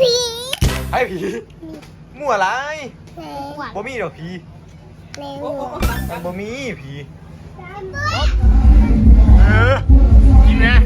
ผีไอ้ผีมั่วอะไรบ่มีหรอกผีเร็วบ่มีผีเออกินนะ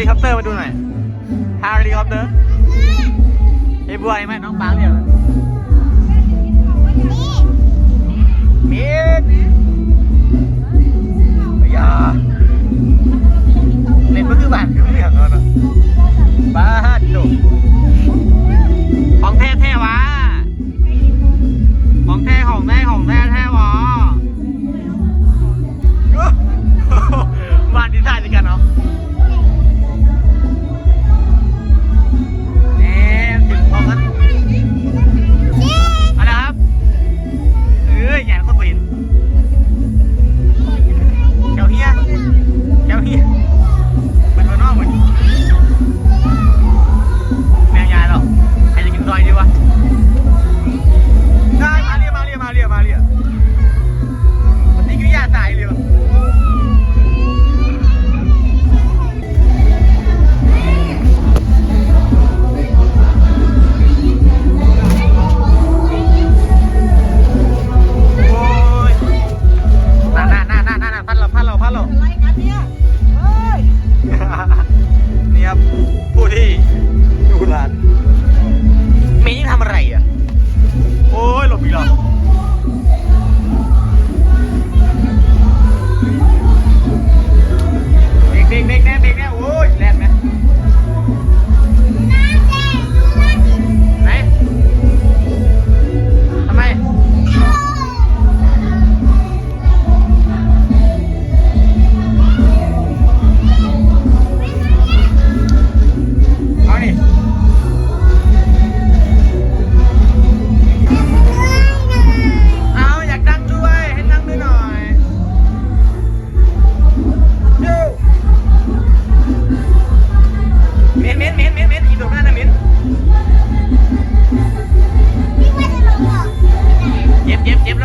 ลิคอปเตอร์มาดูหน่อยฮาริคอปเตอร์ไอ้บวยไหมน้องปาเรียกมีดอย่าเล่นเพื่อคือบานคือไม่อยากนนะบ้าจุ๊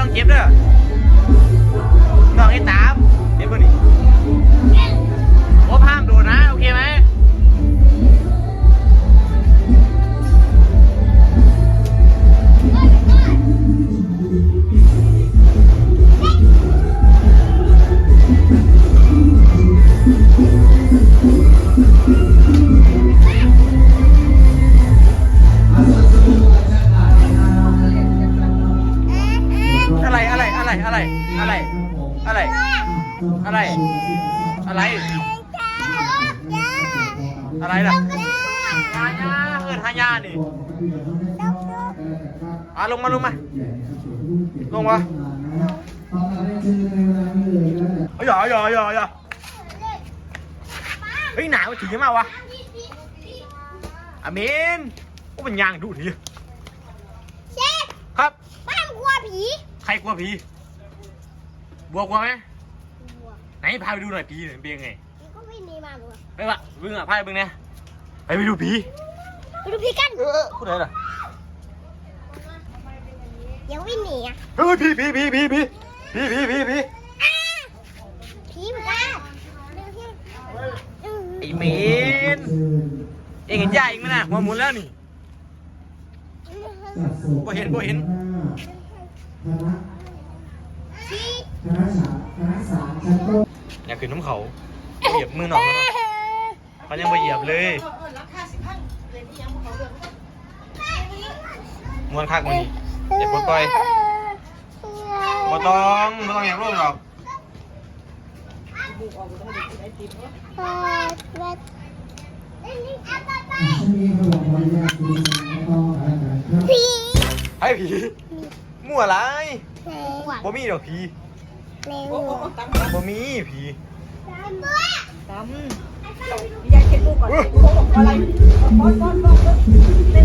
ต้องเก็บเด้อ อะไรล่ะฮายาเอินฮายานี่อะลงมาลงมาลงมาเฮ้ยอย่าอย่าอย่าอย่าเฮ้ยหนาวถึงยังมาวะอามินโอ้เป็นยางดูทีเชฟครับบ้านกลัวผี ใครกลัวผี บัวกลัวไหมไหนพาไปดูหน่อยผีหน่อยเป็นยังไงมันก็ไม่ มีมาบัวไปวะมึงอะพาไปมึงเนี่ยไปไปดูผีไปดูผีกันเออพูดอะไรล่ะเดี๋ยววิ่งหนีอะเฮ้ยผีผีผีผีผีผีผีผีผีอ่าผีเหมือนกันดูที่อืมไอ้เมนเองเห็นยาเองไหมน่ะหัวหมุนแล้วนี่บ่เห็นบ่เห็นชี้อยากขึ้นน้ำเขาเหยียบมือหน่อยเขาหน่อย เขายังไม่เหยียบเลยมวนคักมันนี่เจ็บปวดต่อยบ่ต้องบ่ต้องอยากร่วมหรอกผีไอ้ผีมั่วอะไรไหนหวังบ่มีดอกผีเร็วบ่มีผีตัว ยายเก็บลูกก่อนโค้งอะไรบอลบอลบอลเต้นเต้น